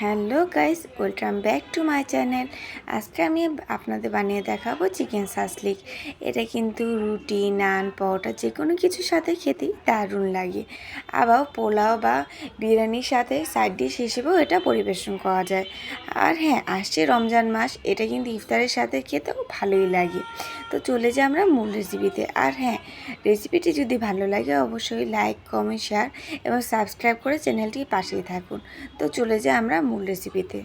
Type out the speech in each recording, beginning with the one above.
Hello guys, welcome back to my channel. আজকে আমি আপনাদের বানিয়ে দেখাবো চিকেন সাসলিক এটা কিন্তু রুটি, নান, পরোটা যে কোনো কিছুর সাথে খেতেই দারুণ লাগে। আবার পোলাও বা বিরিয়ানির সাথে সাইড ডিশ হিসেবেও এটা পরিবেশন করা যায়। আর হ্যাঁ আসছে রমজান মাস, এটা কিন্তু ইফতারের সাথে খেতেও ভালোই লাগে। তো চলে যাই আমরা মূল রেসিপিতে আর হ্যাঁ রেসিপিটি যদি ভালো লাগে অবশ্যই লাইক কমেন্ট শেয়ার এবং সাবস্ক্রাইব করে চ্যানেলটি পাশেই থাকুন। তো চলে যাই আমরা মূল রেসিপিতে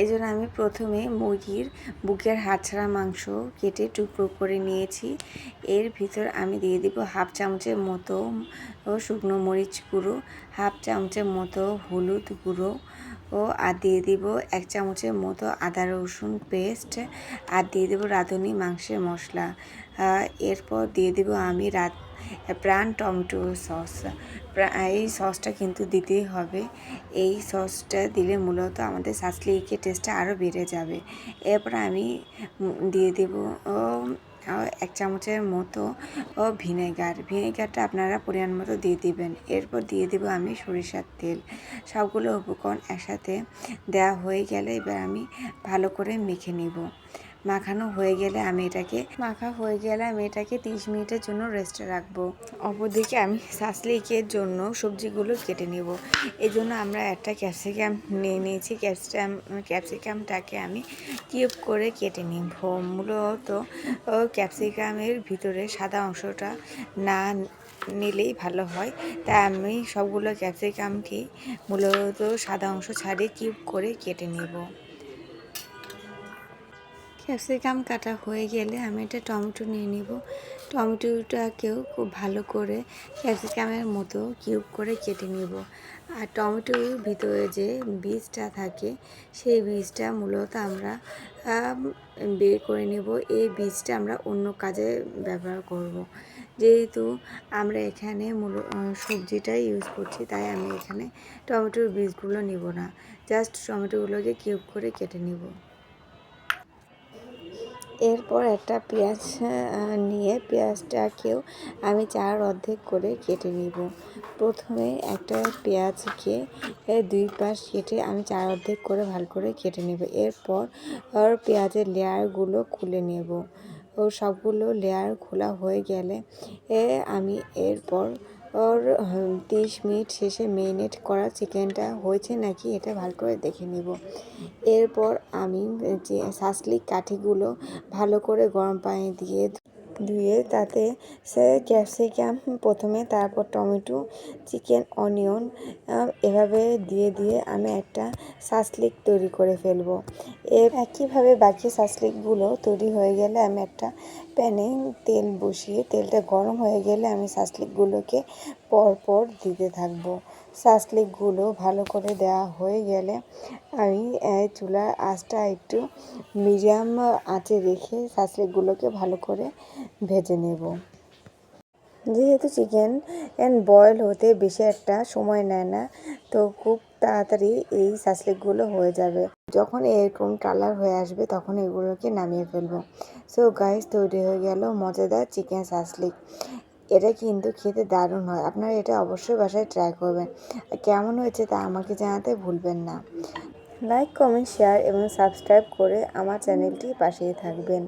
এই জন্য আমি প্রথমে মুরগির বুকের হাতছাড়া মাংস কেটে টুকরো করে নিয়েছি। এর ভিতর আমি দিয়ে দিব হাফ চামচের মতো শুকনো মরিচ গুঁড়ো, হাফ চামচের মতো হলুদ গুঁড়ো ও আর দিয়ে দিব এক চামচের মতো আদা রসুন পেস্ট আর দিয়ে দেবো রাঁধুনি মাংসের মশলা। এরপর দিয়ে দিব আমি রাত প্রাণ টমেটো সস এই সসটা কিন্তু দিতেই হবে। এই সসটা দিলে মূলত আমাদের সাসলিকের টেস্টটা আরও বেড়ে যাবে। এরপর আমি দিয়ে দেব এক চামচের মতো, ও, ভিনেগার। ভিনেগারটা আপনারা পরিমাণ মতো দিয়ে দিবেন। এরপর দিয়ে দেবো আমি সরিষার তেল। সবগুলো উপকরণ একসাথে দেওয়া হয়ে গেলে এবার আমি ভালো করে মেখে নিব। মাখানো হয়ে গেলে আমি এটাকে, মাখা হয়ে গেলে আমি এটাকে তিরিশ মিনিটের জন্য রেস্টে রাখব। অপরদিকে আমি সাসলিকের জন্য সবজিগুলো কেটে নেব। এই জন্য আমরা একটা ক্যাপসিকাম নিয়ে নিয়েছি। ক্যাপসিকাম, ক্যাপসিকামটাকে আমি কিউব করে কেটে নিব। মূলত ক্যাপসিকামের ভিতরে সাদা অংশটা না নিলেই ভালো হয়। তাই আমি সবগুলো ক্যাপসিকামকে মূলত সাদা অংশ ছাড়িয়ে কিউব করে কেটে নেব। ক্যাপসিকাম কাটা হয়ে গেলে আমি এটা টমেটো নিয়ে নিব। টমেটোটাকেও খুব ভালো করে ক্যাপসিকামের মতো কিউব করে কেটে নিব। আর টমেটোর ভিতরে যে বীজটা থাকে, সেই বীজটা মূলত আমরা বের করে নেব। এই বীজটা আমরা অন্য কাজে ব্যবহার করব। যেহেতু আমরা এখানে মূল সবজিটাই ইউজ করছি, তাই আমি এখানে টমেটোর বীজগুলো নিব না। জাস্ট টমেটোগুলোকে কিউব করে কেটে নিব। এরপর একটা পেঁয়াজ নিয়ে পেঁয়াজটাকেও আমি চার অর্ধেক করে কেটে নিব। প্রথমে একটা পেঁয়াজকে দুই পাশ কেটে আমি চার অর্ধেক করে ভালো করে কেটে নেব। এরপর পেঁয়াজের লেয়ারগুলো খুলে নেব। ও, সবগুলো লেয়ার খোলা হয়ে গেলে আমি এরপর ওর তিরিশ মিনিট শেষে মেরিনেট করা চিকেনটা হয়েছে নাকি এটা ভালো করে দেখে নিব। এরপর আমি যে সাসলিক কাঠিগুলো ভালো করে গরম পানি দিয়ে ধুয়ে তাতে সে ক্যাপসিকাম প্রথমে তারপর টমেটো চিকেন অনিয়ন এভাবে দিয়ে দিয়ে আমি একটা সাসলিক তৈরি করে ফেলব। এর একইভাবে বাকি সাসলিকগুলো তৈরি হয়ে গেলে আমি একটা প্যানে তেল বসিয়ে তেলটা গরম হয়ে গেলে আমি সাসলিকগুলোকে পরপর দিতে থাকব। সাসলিকগুলো ভালো করে দেওয়া হয়ে গেলে আমি চুলার আঁচটা একটু মিডিয়াম আঁচে রেখে সাসলিকগুলোকে ভালো করে ভেজে নেব। যেহেতু চিকেন বয়েল হতে বেশি একটা সময় নেয় না, তো খুব তাড়াতাড়ি এই সাসলিকগুলো হয়ে যাবে। যখন এরকম কালার হয়ে আসবে তখন এগুলোকে নামিয়ে ফেলব। সো গাইস তৈরি হয়ে গেল মজাদার চিকেন সাসলিক এটা কিন্তু খেতে দারুণ হয়। আপনারা এটা অবশ্যই বাসায় ট্রাই করবেন। কেমন হয়েছে তা আমাকে জানাতে ভুলবেন না। লাইক কমেন্ট শেয়ার এবং সাবস্ক্রাইব করে আমার চ্যানেলটি পাশেই থাকবেন।